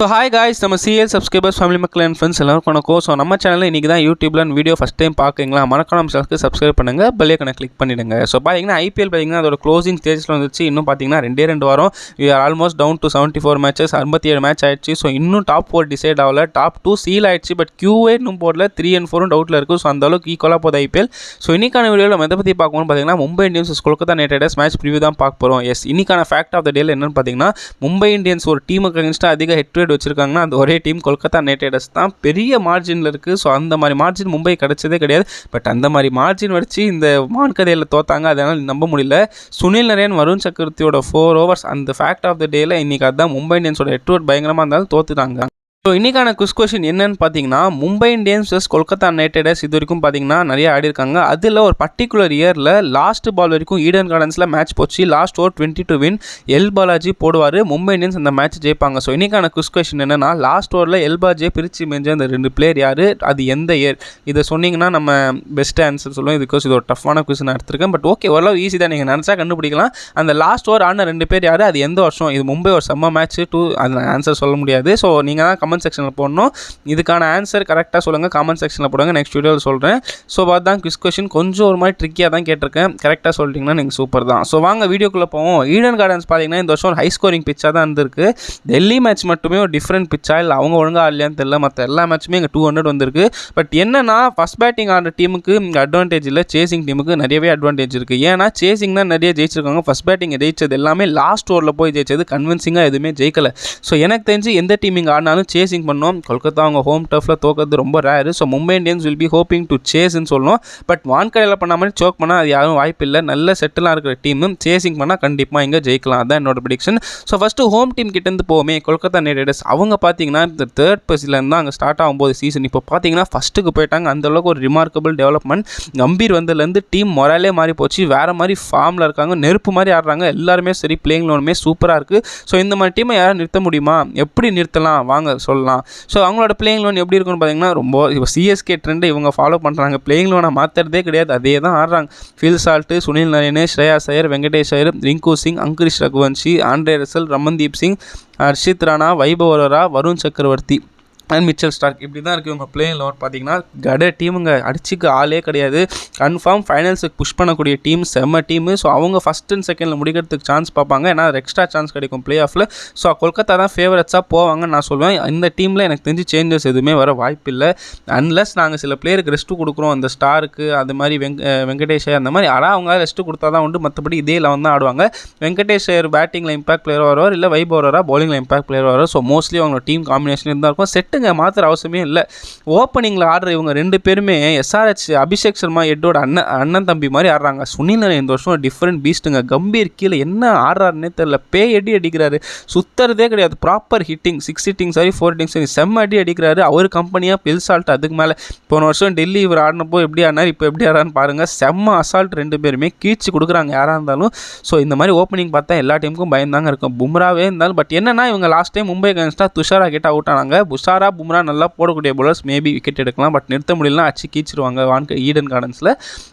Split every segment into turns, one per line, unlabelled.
So hi guys நம்ம CL subscribers family மக்கள் and friends எல்லாருக்கும் வணக்கம். ஸோ நம்ம சேனலில் இன்றைக்கி தான் யூடியூப்ல வீடியோ ஃபஸ்ட் டைம் பார்க்குறீங்களா? மறக்காம நம்ம சேனலுக்கு சப்ஸ்கிரைப் பண்ணுங்கள் பெல் ஐக்கனை கிளிக் பண்ணிடுங்க. ஸோ பார்த்தீங்கன்னா ஐபிஎல் பார்த்தீங்கன்னா அதோட க்ளோசிங் ஸ்டேஜில் வந்துச்சு இன்னும் பார்த்தீங்கன்னா ரெண்டே ரெண்டு வாரம். We are almost down to seventy four matches ஐம்பத்தி ஏழு மேட்ச் ஆயிடுச்சு. ஸோ இன்னும் டாப் ஃபோர் டிசைட் ஆகல. டாப் டூ சீல் ஆயிடுச்சு. பட் கியூவே இன்னும் போடல. த்ரீ அண்ட் ஃபோரும் டவுட்டில் இருக்குது ஸோ அந்த அளவுக்கு ஈக்குவலாக போகுது ஐபிஎல் ஸோ இன்னைக்கான வீடியோவில் நம்ம எதை பற்றி பார்க்கணும்னு பார்த்தீங்கன்னா Mumbai Indians Kolkata Knight Riders match preview தான் பார்க்க போகிறோம் எஸ் இன்னைக்கான ஃபேக்ட் ஆஃப் த டேல என்னன்னு பார்த்தீங்கன்னா மும்பை இந்தியன்ஸ் ஒரு டீமுக்கு அகேன்ஸ்டாக அதிக ஹெட் ரேட் வச்சிருக்காங்கன்னா அந்த ஒரே டீம் கொல்கத்தா நைட் ரைடர்ஸ் தான். பெரிய மார்ஜினில் இருக்குது ஸோ அந்த மாதிரி மார்ஜின் மும்பை கிடச்சதே கிடையாது. பட் அந்த மாதிரி மார்ஜின் வச்சு இந்த மான்கதையில் தோத்தாங்க. அதனால் நம்ப முடியல. சுனில் நரேன் வருண் சக்கரவர்த்தியோட ஃபோர் ஓவர்ஸ் அந்த ஃபேக்ட் ஆஃப் த டேல இன்னைக்கு அதுதான் மும்பை இந்தியன்ஸோட எட்வர்ட் பயங்கரமாக இருந்தாலும் தோத்துட்டாங்க. ஸோ இன்றைக்கான குஸ் கொஷின் என்னன்னு பார்த்தீங்கன்னா Mumbai Indians Kolkata Knight Riders இது வரைக்கும் பார்த்தீங்கன்னா நிறைய ஆடிருக்காங்க. அதில் ஒரு பர்டிகுலர் இயரில் லாஸ்ட் பால் வரைக்கும் ஈடன் கார்டன்ஸில் மேட்ச் போச்சு. Last over twenty two win L Balaji போடுவார். மும்பை இந்தியன்ஸ் அந்த மேட்ச் ஜெயிப்பாங்க. ஸோ இன்றைக்கான குஸ் கொஷின் என்னன்னா லாஸ்ட் ஓவரில் எல் பாலாஜியை பிரித்து மெஞ்ச அந்த ரெண்டு பிளேயர் யார்? அது எந்த இயர் இதை சொன்னீங்கன்னா நம்ம பெஸ்ட் ஆன்சர் சொல்லுவோம். இதுக்கோஸ் இது ஒரு டஃப்பான கொஸ்டின் எடுத்திருக்கேன். பட் ஓகே ஓரளவு ஈஸி தான். நீங்கள் நினச்சா கண்டுபிடிக்கலாம். அந்த லாஸ்ட் ஓவர் ஆன ரெண்டு பேர் யார்? அது எந்த வருஷம்? இது மும்பை ஒரு செம்ம மேட்ச் டூ அது ஆன்சர் சொல்ல முடியாது. ஸோ நீங்கள் தான் கமெண்ட் செக்ஷனில் போடணும். இதுக்கான ஆன்சர் கரெக்டாக சொல்லுங்கள் கமெண்ட் செக்ஷனில் போடுங்க. நெக்ஸ்ட் வீடியோவில் சொல்கிறேன் ஸோ அதுதான் குவிஸ் கொஷின் கொஞ்சம் ஒரு மாதிரி ட்ரிக்கியாக தான் கேட்டிருக்கேன். கரெக்டாக சொல்லிட்டீங்கன்னா நீங்கள் சூப்பர் தான். ஸோ வாங்க வீடியோக்குள்ளே போவோம். ஈடன் கார்டன்ஸ் பார்த்தீங்கன்னா இந்த வருஷம் ஹை ஸ்கோரிங் பிச்சாக தான் இருந்திருக்கு. டெல்லி மேட்ச் மட்டுமே ஒரு டிஃப்ரெண்ட் பிச்சா இல்லை அவங்க ஒழுங்காக ஆடலையான்னு தெரியல. மற்ற எல்லா மேட்ச்சுமே இங்கே டூ ஹண்ட்ரட் வந்திருக்கு. பட் என்னன்னா ஃபஸ்ட் பேட்டிங் ஆடுற டீமுக்கு இங்கே அட்வான்டேஜ் இல்லை. சேசிங் டீமுக்கு நிறையவே அட்வான்டேஜ் இருக்குது ஏன்னா சேசிங் தான் நிறைய ஜெயிச்சிருக்காங்க. ஃபஸ்ட் பேட்டிங் ஜெயிச்சது எல்லாமே லாஸ்ட் ஓவரில் போய் ஜெயிச்சது கன்வின்சிங்காக எதுவுமே ஜெயிக்கலை. ஸோ எனக்கு தெரிஞ்சு எந்த டீம் இங்கே ஆடினாலும் சேசிங் பண்ணோம். கொல்கத்தா அவங்க ஹோம் டஃப்பில் தோக்கிறது ரொம்ப rare so Mumbai Indians will be hoping to சேஸ்ன்னு சொல்லணும் பட் வான்கடையில் பண்ண மாதிரி சோக் பண்ணால் அது யாரும் வாய்ப்பு இல்லை. நல்ல செட்டிலாக இருக்கிற டீமு சேசிங் பண்ணால் கண்டிப்பாக இங்கே ஜெயிக்கலாம். அதான் என்னோட prediction so first home team கிட்டேருந்து போவோமே. Kolkata Knight Riders. அவங்க பார்த்தீங்கன்னா இந்த தேர்ட் பொசிஷன்லேருந்து அங்கே ஸ்டார்ட் ஆகும்போது சீசன் இப்போ பார்த்தீங்கன்னா ஃபஸ்ட்டுக்கு போயிட்டாங்க. அந்தளவுக்கு ஒரு ரிமார்க்கபிள் டெவலப்மெண்ட் கம்பீர் வந்ததுலேருந்து டீம் மொராலே மாறி போச்சு. வேறு மாதிரி ஃபார்மில் இருக்காங்க. நெருப்பு மாதிரி ஆடுறாங்க. எல்லாருமே சரி பிளேயிங் லோனுமே சூப்பராக இருக்குது ஸோ இந்த மாதிரி டீமை யாரும் நிறுத்த முடியுமா? எப்படி நிறுத்தலாம்? வாங்க சொல்லலாம். ஸோ அவங்களோட பிளேயிங் லோன் எப்படி இருக்குன்னு பார்த்தீங்கன்னா ரொம்ப இப்போ சிஎஸ்கே ட்ரெண்டை இவங்க ஃபாலோ பண்ணுறாங்க பிளேயிங் லோனை மாற்றுறதே கிடையாது. அதே தான் ஆடுறாங்க. Phil Salt Sunil Narine Shreyas Iyer Venkatesh Iyer Rinku Singh Angkrish Raghuvanshi Andre Russell Ramandeep Singh Harshit Rana Vaibhav Arora Varun Chakravarthy and Mitchell Stark இப்படி தான் இருக்குது இவங்க பிளேயிங் லெவன் பார்த்தீங்கன்னா கடை டீமுங்க அடிச்சுக்கு ஆளே கிடையாது. கன்ஃபார்ம் ஃபைனல்ஸுக்கு புஷ் பண்ணக்கூடிய டீம் செம்ம டீமு ஸோ அவங்க ஃபஸ்ட் அண்ட் செகண்டில் முடிக்கிறதுக்கு சான்ஸ் பார்ப்பாங்க. ஏன்னா எக்ஸ்ட்ரா சான்ஸ் கிடைக்கும் பிளே ஆஃபில் ஸோ கொல்கத்தா தான் ஃபேவரட்ஸாக போவாங்கன்னு நான் சொல்லுவேன் இந்த டீமில் எனக்கு தெரிஞ்சு சேஞ்சஸ் எதுவுமே வர வாய்ப்பு இல்லை. அன்லஸ் நாங்கள் சில பிளேயருக்கு ரெஸ்ட்டு கொடுக்குறோம். அந்த ஸ்டாருக்கு அது மாதிரி வெங் வெங்கடேஷ் அந்த மாதிரி. ஆனால் அவங்க ரெஸ்ட்டு கொடுத்தா தான் உண்டு. மற்றபடி இதே லெவன் தான் ஆடுவாங்க. வெங்கடேஷ் பேட்டிங்கில் இம்பாக்ட் பிளேயர் வருவார் இல்லை வைபவ் வருவாரா பவுலிங்கில் இம்பாக்ட் பிளேயர் வருவார் ஸோ மோஸ்ட்லி அவங்க டீம் காம்பினேஷன் இருந்தால் இருக்கும். செட்டுங்க மாத்திர அவசியமே இல்லை. ஓப்பனிங்கில் ஆடுற இவங்க ரெண்டு பேருமே எஸ்ஆர்ஹெச் அபிஷேக் சர்மா எட்டோட அண்ணன் அண்ணன் தம்பி மாதிரி ஆடுறாங்க. சுனில் இந்த வருஷம் டிஃப்ரெண்ட் பீஸ்ட்டுங்க கம்பீர் கீழே என்ன ஆடுறாருன்னே தெரில பே அடி அடிக்கிறாரு. சுற்றுறதே கிடையாது. ப்ராப்பர் ஹிட்டிங் சிக்ஸ் ஹிட்டிங் சரி ஃபோர் ஹிட்டிங் சரி செம்ம அடி அடிக்கிறாரு. அவர் கம்பெனியாக பில் சால்ட் அதுக்கு மேலே. போன வருஷம் டெல்லி இவர் ஆடினப்போ எப்படி ஆடினார் இப்போ எப்படி ஆடுறான்னு பாருங்கள் செம்ம அசால்ட் ரெண்டு பேருமே. கீழ்ச்சி கொடுக்குறாங்க யாராக இருந்தாலும். ஸோ இந்த மாதிரி ஓப்பனிங் பார்த்தா எல்லா டீமுக்கும் பயந்தாங்க இருக்கும். பும்ராவே இருந்தாலும் பட் என்னன்னா இவங்க லாஸ்ட் டைம் மும்பை அகேன்ஸ்டாக துஷாரா கிட்ட அவுட் ஆனாங்க. புஷாரா பும்ரா நல்லா போடக்கூடிய bowlers மேபி விக்கெட் எடுக்கலாம் பட் நிறுத்த முடியலனா அச்சு கீச்சிருவாங்க வான்க ஈடன் கார்டன்ஸில்.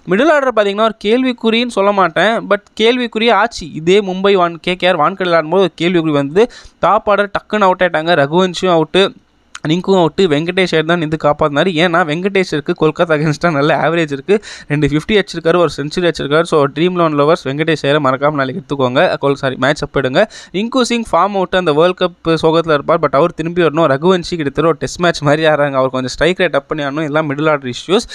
மிடில் ஆர்டர் பார்த்தீங்கன்னா ஒரு கேள்விக்குறின்னு சொல்ல மாட்டேன் பட் கேள்விக்குறியே ஆச்சு. இதே மும்பை வான் கேகேஆர் வான்கடையில் ஆடும்போது ஒரு கேள்விக்குறி வந்து டாப் ஆர்டர் டக்குன்னு அவுட் ஆகிட்டாங்க ரகுவன்ஷும் அவுட்டு ரிங்கும் அவுட்டு வெங்கடேஷ் ஐயர் தான் நின்று காப்பாற்றினார் ஏன்னா வெங்கடேஷருக்கு கொல்கத்தா அகேன்ஸ்டாக நல்ல ஆவரேஜ் இருக்குது ரெண்டு ஃபிஃப்டி அடிச்சிருக்காரு ஒரு செஞ்சுரி அடிச்சிருக்காரு. So dream eleven lovers Venkatesh ஐயரை மறக்காமல் நாளைக்கு எடுத்துக்கோங்க. கோல் சாரி மேட்ச் அப் எடுங்க. ரிங்கு சிங் ஃபார்ம் அவுட்டு அந்த வேர்ல்ட் கப் சோகத்தில் இருப்பார். பட் அவர் திரும்பி வரணும். ரகுவன்ஷி கிட்டத்தட்ட ஒரு டெஸ்ட் மேட்ச் மாதிரி ஆறாங்க அவர் கொஞ்சம் ஸ்ட்ரைக் ரேட் அப் பண்ணி ஆடணும் எல்லாம் middle order issues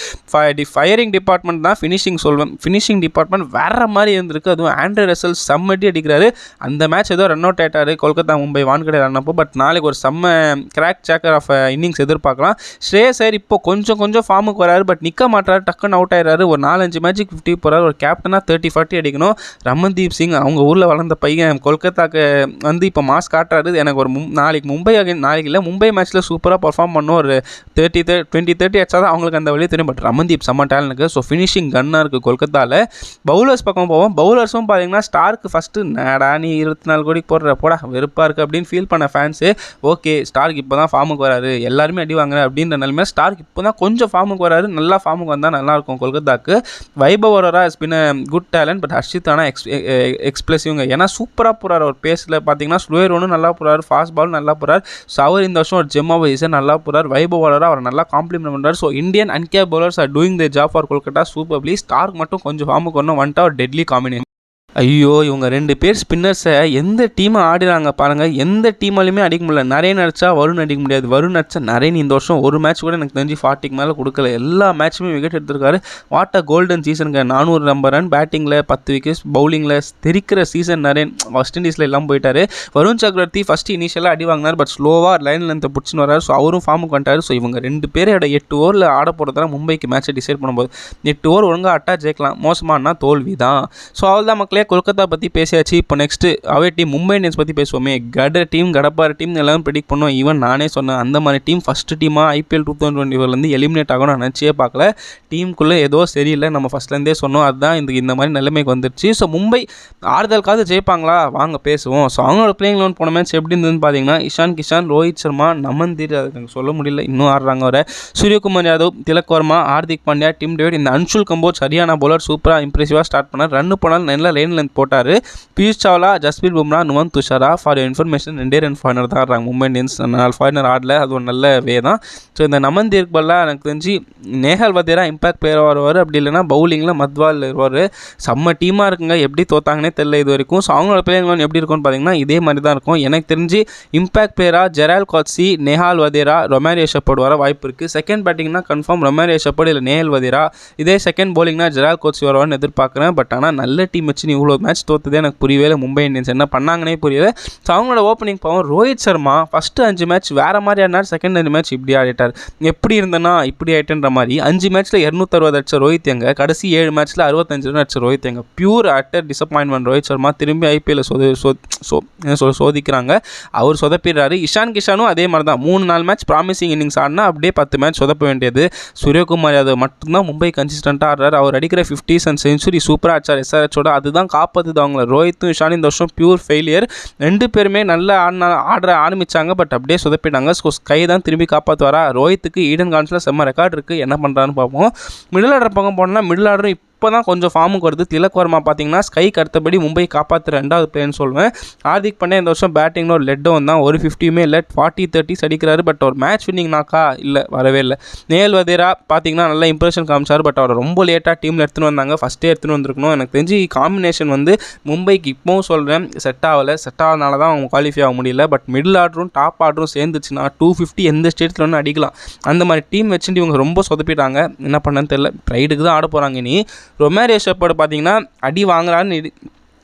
the firing department தான் ஃபினிஷிங் சொல்வேன். ஃபினிஷிங் டிபார்ட்மெண்ட் வேறு மாதிரி இருந்திருக்கு. அதுவும் ஆண்ட்ரே ரசல் செம்மட்டி அடிக்கிறாரு. அந்த மேட்ச் ஏதோ ரன் அவுட் ஆயிட்டாரு. கொல்கத்தா மும்பை வான்கடை ஆடினப்போ. பட் நாளைக்கு ஒரு செம்ம கிராக் சேக்கர் ஆஃப் இன்னிங்ஸ் எதிர்பார்க்கலாம். ஸ்ரேயஸ் ஐயர் இப்போ கொஞ்சம் கொஞ்சம் ஃபார்முக்கு வராரு பட் நிற்க மாட்டார் டக்குன்னு அவுட் ஆயிடுறாரு. ஒரு நாலஞ்சு மேட்ச்சுக்கு ஃபிஃப்டி போகிறாரு ஒரு கேப்டனாக தேர்ட்டி ஃபார்ட்டி அடிக்கணும். ரமன்தீப் சிங் அவங்க ஊரில் வளர்ந்த பையன் கொல்கத்தாக்கு வந்து இப்போ மாஸ் காட்டுறாரு. எனக்கு ஒரு நாளைக்கு மும்பை நாளைக்கு இல்லை மும்பை மேட்ச்சில் சூப்பராக பர்ஃபார்ம் பண்ணும். ஒரு தேர்ட்டி தே டுவெண்ட்டி தேர்ட்டி அடிச்சா தான் அவங்களுக்கு அந்த வழியே தெரியும். பட் ரமன்தீப் செம்ம இருக்குது ஸோ ஃபினிஷிங் கன்னாக இருக்குது கொல்கத்தாவில் பவுலர்ஸ் பக்கம் போவோம். பவுலர்ஸும் பார்த்தீங்கன்னா ஸ்டார்க்கு ஃபஸ்ட்டு நேடா நீ இருபத்தி நாலு கோடிக்கு போடுற போடா வெறுப்பாக இருக்குது அப்படின்னு ஃபீல் பண்ண ஃபேன்ஸு ஓகே ஸ்டார்க்கு இப்போ தான் ஃபார்முக்கு ஃபார்முக்கு வராரு எல்லாருமே அடி வாங்குற அப்படின்ற நிலைமை ஸ்டார்க் இப்போ தான் கொஞ்சம் ஃபார்முக்கு வராரு. நல்லா ஃபார்முக்கு வந்தால் நல்லாயிருக்கும் கொல்கத்தாக்கு. Vaibhav Arora is been good talent but Harshit ஆனால் எக்ஸ் எக்ஸ்பிளசிவ்ங்க ஏன்னா சூப்பராக போகிறார் அவர் பேஸில் பார்த்தீங்கன்னா ஸ்லோயர் ஒன்றும் நல்லா போகிறார் ஃபாஸ்ட் பால் நல்லா போகிறார் ஸோ அவர் இந்த வருஷம் ஒரு ஜெம் ஆஃப் இசை நல்லா போகிறார் வைபவ் வரோரா அவர் நல்லா காம்ப்ளிமெண்ட் பண்ணுறாரு so Indian அன்கே bowlers are doing the job for Kolkata superly Starc மட்டும் கொஞ்சம் ஃபார்முக்கு வரணும். வந்துட்டு ஒரு டெட்லி காம்பினேஷன் ஐயோ இவங்க ரெண்டு பேர் ஸ்பின்னர்ஸை எந்த டீமை ஆடிறாங்க பாருங்கள் எந்த டீமாலையுமே அடிக்க முடியல. நிறைய நடிச்சா வருண் அடிக்க முடியாது. வருண் நடிச்சா நிறைய இந்த வருஷம் ஒரு மேட்ச் கூட எனக்கு தெரிஞ்சு ஃபார்ட்டிக்கு மேலே கொடுக்கல. எல்லா மேட்சுமே விக்கெட் எடுத்திருக்காரு. வாட் அ கோல்டன் சீசனுங்க நானூறு நம்பர் ரன் பேட்டிங்கில் பத்து விக்கெட்ஸ் பவுலிங்கில் தெரிக்கிற சீசன் நிறைய வெஸ்ட் இண்டீஸில் எல்லாம் போயிட்டாரு. வருண் சக்கரவர்த்தி ஃபஸ்ட்டு இனிஷியலாக அடி வாங்கினார் பட் ஸ்லோவாக லைன் லென்த்தை பிடிச்சின்னு வராரு. ஸோ அவரும் ஃபார்முக்கு வந்துட்டார் ஸோ இவங்க ரெண்டு பேரோட எட்டு ஓவரில் ஆட போகிறதால மும்பைக்கு மேட்ச்சை டிசைட் பண்ணும்போது. எட்டு ஓவர் ஒழுங்காக அட்டா ஜெயிக்கலாம். மோசமானா தோல்வி தான் ஸோ அவள் தான் மக்களே கொல்கத்தா பற்றி பேசியாச்சு. இப்போ next away team Mumbai Indians பற்றி பேசுவோமே. கட டீம் கடப்பார டீம் எல்லாரும் ப்ரிடிக் பண்ணோம் ஈவன் நானே சொன்னேன் அந்த மாதிரி டீம் ஃபஸ்ட்டு டீமாக ஐபிஎல் டூ தௌசண்ட் டுவெண்ட்டி ஃபோர்லேருந்து எலிமினேட் ஆகணும் நினச்சியே பார்க்கல. டீமுக்குள்ளே ஏதோ சரியில்லை நம்ம ஃபஸ்ட்லேருந்தே சொன்னோம். அதுதான் இந்த இந்த மாதிரி நிலைமைக்கு வந்துருச்சு. ஸோ மும்பை ஆறுதலுக்காவது ஜெயிப்பாங்களா? வாங்க பேசுவோம். ஸோ அவங்களோட பிளேயிங் லோன் போன மேட்ச் எப்படி இருந்ததுன்னு பார்த்தீங்கன்னா இஷான் கிஷான் ரோஹித் சர்மா நமன் தீர் அதுக்கு சொல்ல முடியல இன்னும் ஆடுறாங்க வர சூரியகுமார் யாதவ் திலக் வர்மா ஹார்திக் பாண்டியா டிம் டேவிட். இந்த அன்சுல் கம்போஜ் சரியான பவுலர் சூப்பராக இம்ப்ரெசிவாக ஸ்டார்ட் பண்ணார். ரன் போனால் நல்ல லைன் லென்த் போட்டார். பியூஷ் சாவ்லா ஜஸ்பீர் பும்ரா நுவன் துஷாரா ஃபார் இன்ஃபர்மேஷன் ரெண்டே ரெண்டு ஃபாரினர் தான் ஆடுறாங்க மும்பை இந்தியன்ஸ் நாலு ஃபாரினர் ஆடல. அது ஒரு நல்ல வே தான். ஸோ இந்த நமந்தீர் பல்லாம் எனக்கு தெரிஞ்சு நேஹால் வதேரா இம்பாக்ட் பிளேயர் வருவார். அப்படி இல்லைனா பவுலிங்கில் மத்வால் வருவார். செம்ம டீமாக இருக்குங்க. எப்படி தோத்தாங்கன்னே தெரியல இது வரைக்கும். ஸோ அவங்களோட பிளேயர் எப்படி இருக்கும்னு பார்த்தீங்கன்னா இதே மாதிரி தான் இருக்கும். எனக்கு தெரிஞ்சு இம்பாக்ட் பிளேயராக ஜெரால் காட்சி நேஹால் வதேரா ரொமாரியோ ஷெப்பர்ட் வர வாய்ப்பு இருக்குது செகண்ட் பேட்டிங்னா கன்ஃபார்ம் ரொமாரியோ ஷெப்பர்ட் இல்லை நேஹல் வதேரா. இதே செகண்ட் பவுலிங்னா ஜெரால் கோட்சி வருவான்னு எதிர்பார்க்குறேன். பட் ஆனால் நல்ல டீம் வச்சு நீ இவ்வளோ மேட்ச் தோத்ததே எனக்கு புரியவே இல்லை. மும்பை இந்தியன்ஸ் என்ன பண்ணாங்கன்னே புரியல ஸோ அவங்களோட opening power Rohit Sharma first அஞ்சு மேட்ச் வேறு மாதிரி ஆடினார். செகண்ட் அஞ்சு மேட்ச் இப்படி ஆடிட்டார். எப்படி இருந்தேன்னா இப்படி ஆகிட்டேன்ற மாதிரி. அஞ்சு மேட்ச்சில் இரநூத்தறுபது அடிச்ச ரோஹித் எங்க? கடைசி ஏழு மேட்ச்சில் அறுபத்தஞ்சு ரன் அடிச்ச ரோஹித் எங்க? Pure utter disappointment Rohit Sharma. திரும்பி ஐபிஎல் சோதி சோ சோ சோதிக்கிறாங்க. அவர் சொதப்பிடுறாரு. இஷான் கிஷானும் அதே மாதிரி தான். மூணு நாலு மேட்ச் ப்ராமிசிங் இன்னிங்ஸ் ஆடினா அப்படியே பத்து மேட்ச் சொதப்ப வேண்டியது. சூரியகுமார் யாதவ் மட்டும்தான் மும்பை கன்சிஸ்டண்ட்டாக ஆடுறாரு. அவர் அடிக்கிற ஃபிஃப்டிஸ் அண்ட் செஞ்சுரி சூப்பராக ஆச்சார் எஸ்ஆர்ஹெச்சோட அதுதான் காப்பாற்றுது அவங்கள ரோஹித்தும் இஷானும் இந்த வருஷம் பியூர் ஃபெயிலியர் ரெண்டு பேருமே நல்லா ஆடினா ஆடுற ஆரம்பித்தாங்க பட் அப்படியே சொதப்பிட்டாங்க. ஸோ ஸ்கை தான் திரும்பி காப்பாற்றுவாரா ரோஹித்துக்கு ஈடன் கான்ஸில் செம்ம ரெக்கார்டு இருக்குது என்ன பண்ணுறான்னு பார்ப்போம். மிடில் ஆர்டர் பக்கம் போனால் மிடில் ஆர்டரும் இப்போ தான் கொஞ்சம் ஃபார்முக்கு வருது. திலக் வர்மா பார்த்தீங்கன்னா ஸ்கைக்கு அடுத்தபடி மும்பை காப்பாற்ற ரெண்டாவது பிளேயர்னு சொல்லுவேன் ஹார்திக் பாண்டியா இந்த வருஷம் பேட்டிங்கில் ஒரு லெட்டும் தான். ஒரு ஃபிஃப்டியுமே இல்லை ஃபார்ட்டி தேர்ட்டிஸ் அடிக்கிறாரு. பட் ஒரு மேட்ச் வின்னிங்னாக்கா இல்லை வரவே இல்லை. நேல் வதேரா பார்த்தீங்கன்னா நல்லா இம்ப்ரெஷன் காமிச்சார். பட் அவர் ரொம்ப லேட்டாக டீமில் எடுத்துகிட்டு வந்தாங்க. ஃபஸ்ட்டே எடுத்துன்னு வந்திருக்கணும். எனக்கு தெரிஞ்சு காம்பினேஷன் வந்து மும்பைக்கு இப்போவும் சொல்கிறேன் செட் ஆகலை. செட் ஆகாதனால தான் அவங்க குவாலிஃபை ஆக முடியல. பட் மிடில் ஆர்டரும் டாப் ஆர்டரும் சேர்ந்துச்சுன்னா டூ ஃபிஃப்டி எந்த ஸ்டேட்டில் ஒன்று அடிக்கலாம். அந்த மாதிரி டீம் வச்சுட்டு இவங்க ரொம்ப சொதப்பிட்டாங்க. என்ன பண்ணன்னு தெரியல. ப்ரைடுக்கு தான் ஆட போகிறாங்க இனி. ரொமேரியோ ஷெப்பர்டு பார்த்தீங்கன்னா அடி வாங்குறான்னு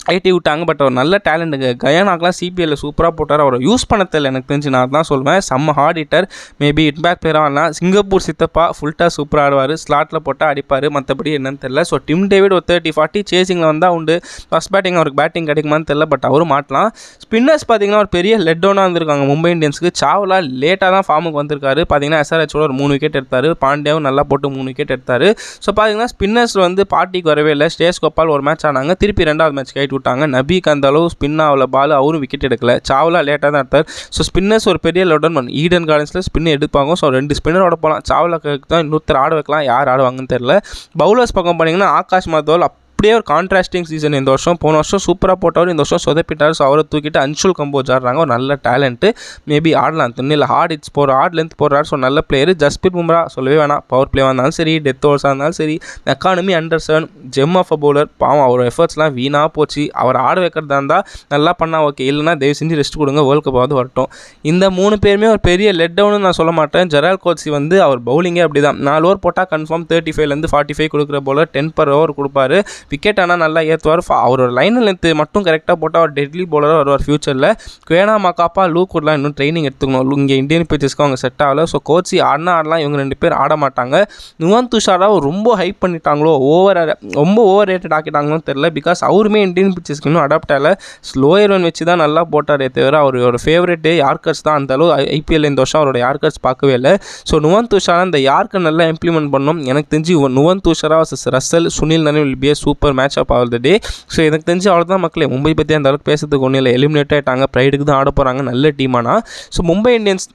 இது ஐடி விட்டாங்க பட் அவர் நல்ல டேலண்ட்டுங்க கயானாக்கெலாம் சிபிஎல்ல சூப்பராக போட்டார். அவரை யூஸ் பண்ண தெரியல எனக்கு தெரிஞ்சு. நான் தான் சொல்வேன். செம்ம ஹார்ட் ஹிட்டர் மேபி இட்பேக் பிளேயராக வரலாம். சிங்கப்பூர் சித்தப்பா ஃபுல்ட்டாக சூப்பராக ஆடுவார். ஸ்லாட்டில் போட்டால் அடிப்பார். மற்றபடி என்னன்னு தெரில ஸோ டிம் டேவிட் ஒரு தேர்ட்டி ஃபார்ட்டி சேசிங்கில் வந்தால் உண்டு. ஃபஸ்ட் பேட்டிங் அவருக்கு பேட்டிங் கிடைக்குமான்னு தெரில பட் அவரும் மாட்டலாம். ஸ்பின்னர்ஸ் பார்த்தீங்கன்னா ஒரு பெரிய லெட் டவுனாக மும்பை இந்தியன்ஸுக்கு. சாவ்லா லேட்டாக தான் ஃபார்முக்கு வந்திருக்காரு. பார்த்தீங்கன்னா எஸ்ஆர்ஹெச்சோட ஒரு மூணு விக்கெட் எடுத்தார். பாண்டியாவும் நல்லா போட்டு மூணு விக்கெட் எடுத்தார். ஸோ பார்த்தீங்கன்னா ஸ்பின்னர்ஸ் வந்து பார்ட்டிக்கு வரவே இல்லை. ஸ்டேஸ் கோபால் ஒரு மேட்ச் ஆனாங்க. திருப்பி ரெண்டாவது மேட்ச் கைட்டு விட்டாங்க. நபிக்கு அந்த அளவு ஸ்பின் ஆகல பால் அவரும் விக்கெட் எடுக்கல. சாவ்லா லேட்டாக தான் எடுத்தார். ஸோ ஸ்பின்னர்ஸ் ஒரு பெரிய லோடன் பண்ணு ஈடன் கார்டன்ஸில் ஸ்பின் எடுப்பாங்க. ஸோ ரெண்டு ஸ்பின்னரோட போகலாம் சாவ்லாக்கு தான் இன்னொருத்தர் ஆட வைக்கலாம். யார் ஆடுவாங்கன்னு தெரியல. பவுலர்ஸ் பக்கம் போனீங்கன்னா ஆகாஷ் மாதவல் அப்படியே ஒரு கான்ட்ராஸ்டிங் சீசன் இந்த வருஷம் போன வருஷம் சூப்பராக போட்டவர் இந்த வருஷம் சொதப்பிட்டார். ஸோ அவரை தூக்கிட்டு அன்ஷுல் கம்போஜ் ஆடுறாங்க. ஒரு நல்ல டேலண்ட்டு மேபி ஆடலாம். தெரியல ஹார்ட் இட்ஸ் போகிற ஹார்ட் லென்த் போடுறாரு. ஸோ நல்ல பிளேயர் ஜஸ்பிர் பும்ரா சொல்லவே வேணாம். பவர் பிளேவாக இருந்தாலும் சரி டெத் ஓவர்ஸாக இருந்தாலும் சரி. Economy Anderson gem of a bowler பாவம் அவர் எஃபர்ட்ஸ்லாம் வீணாக போச்சு. அவர் ஆட வைக்கிறதா இருந்தால் நல்லா பண்ணால் ஓகே இல்லைனா தயவு செஞ்சு ரெஸ்ட் கொடுங்க. வேர்ல்ட் கப்பாவது வரட்டும். இந்த மூணு பேருமே ஒரு பெரிய லெட் டவுன்னு நான் சொல்ல மாட்டேன். ஜெரால் கோட்ஸி வந்து அவர் பவுலிங்கே அப்படி தான் நாலு ஓவர் போட்டால் கன்ஃபார்ம் தேர்ட்டி ஃபைவ்லேருந்து ஃபார்ட்டி ஃபைவ் கொடுக்குற போல டென் பர் ஓவர் கொடுப்பாரு. விக்கெட் ஆனால் நல்லா ஏற்றுவார் அவரோட லைன் லென்த்து மட்டும் கரெக்டாக போட்டால் அவர் டெட்லி போலராக வருவார் ஃபியூச்சரில் குவேனா மக்காப்பா லூக்கூட்லாம் இன்னும் ட்ரைனிங் எடுத்துக்கணும். இங்கே இந்தியன் பிச்சர்ஸ்க்கு அவங்க செட் ஆகல. ஸோ கோச்சி ஆடினா ஆடலாம். இவங்க ரெண்டு பேர் ஆட மாட்டாங்க. நுவான் துஷாராவை ரொம்ப ஹைப் பண்ணிட்டாங்களோ? ஓவர் ரொம்ப ஓவர் ரேட்டட் ஆக்கிட்டாங்களோ தெரில பிகாஸ் அவருமே இந்தியன் பிச்சர்ஸ்க்கு இன்னும் அடாப்ட் ஆகலை. ஸ்லோயர் ஒன் வச்சு தான் நல்லா போட்டாரே தவிர அவரோட ஃபேவரெட்டு யார்கர்ஸ் தான் அந்தளவு ஐபிஎல் இந்த வருஷம் அவரோட யார்கர்ஸ் பார்க்கவே இல்லை. ஸோ நுவன் துஷாரா இந்த யார்க்கை நல்லா இம்ப்ளிமெண்ட் பண்ணணும். எனக்கு தெரிஞ்சு Nuwan Thushara versus Russell Sunil Narine will be super super match up all the day. So எனக்கு தெரிஞ்சு அவ்வளோதான் மக்களே. மும்பை பற்றி அந்த அளவுக்கு பேசுறதுக்கு ஒன்றும் இல்லை. எலிமினேட் ஆகிட்டாங்க ப்ரைடுக்கு தான் ஆட போகிறாங்க நல்ல டீமானா ஸோ மும்பை இந்தியன்ஸ்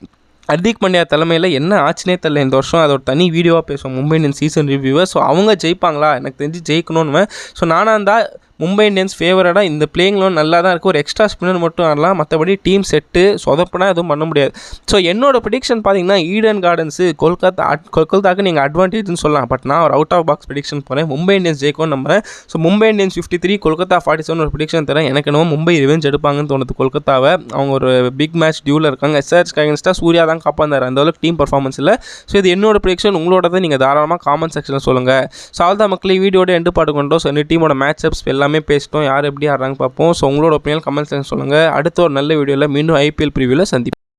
ஹர்திக் பாண்டியா தலைமையில் என்ன ஆச்சுனே தெரில இந்த வருஷம் அதோட தனி வீடியோவாக பேசுவோம். மும்பை இந்தியன் சீசன் ரிவ்யூவை ஸோ அவங்க ஜெயிப்பாங்களா? எனக்கு தெரிஞ்சு ஜெயிக்கணும்னு ஸோ நானாக இருந்தால் மும்பை இந்தியன்ஸ் ஃபேவரடாக இந்த பிளேயிங்லாம் நல்லா தான் இருக்குது ஒரு எக்ஸ்ட்ரா ஸ்பின்னர் மட்டும் ஆடலாம். மற்றபடி டீம் செட்டு சொதப்பினா எதுவும் பண்ண முடியாது. ஸோ என்னோட ப்ரிடிக்ஷன் பார்த்தீங்கன்னா ஈடன் கார்டன்ஸு கொல்கத்தா அட் கொல்கத்தாக்கு நீங்கள் அட்வான்டேஜ்னு சொல்லலாம். பட் நான் ஒரு அவுட் ஆஃப் பாக்ஸ் ப்ரிடிக்ஷன் போகிறேன் மும்பை இந்தியன்ஸ் ஜெயிக்கும்னு நம்புறேன். So Mumbai Indians fifty three Kolkata forty seven ஒரு ப்ரிடிக்ஷன் தரேன். எனக்கு என்னவோ மும்பை ரிவெஞ்ச் எடுப்பாங்கன்னு தோணுது கொல்கத்தாவை. அவங்க ஒரு பிக் மேட்ச் டியூவில் இருக்காங்க. எஸ்ஆர்ஸ் அகேன்ஸ்டாக சூர்யா தான் காப்பாந்தார். அந்த அளவுக்கு டீம் பர்ஃபார்மன்ஸ் இல்லை. ஸோ இது என்னோட ப்ரிடிக்ஷன் உங்களோட தான் நீங்கள் தாராளமாக காமெண்ட் செக்ஷனில் சொல்லுங்கள் ஸோ அவ்வளோதான் மக்களே வீடியோட எண்டு பாட்டு கொண்டோம். ஸோ இந்த டீமோட மேட்ச் அப்ஸ் எல்லாமே பேசிட்டோம். யார் எப்படி ஆடுறாங்க பார்ப்போம். ஸோ உங்களோட ஒப்பீனியன் கமெண்ட் செக்ஷன் சொல்லுங்கள் அடுத்த ஒரு நல்ல வீடியோவில் மீண்டும் ஐபிஎல் ப்ரிவியூவில் சந்திப்போம்.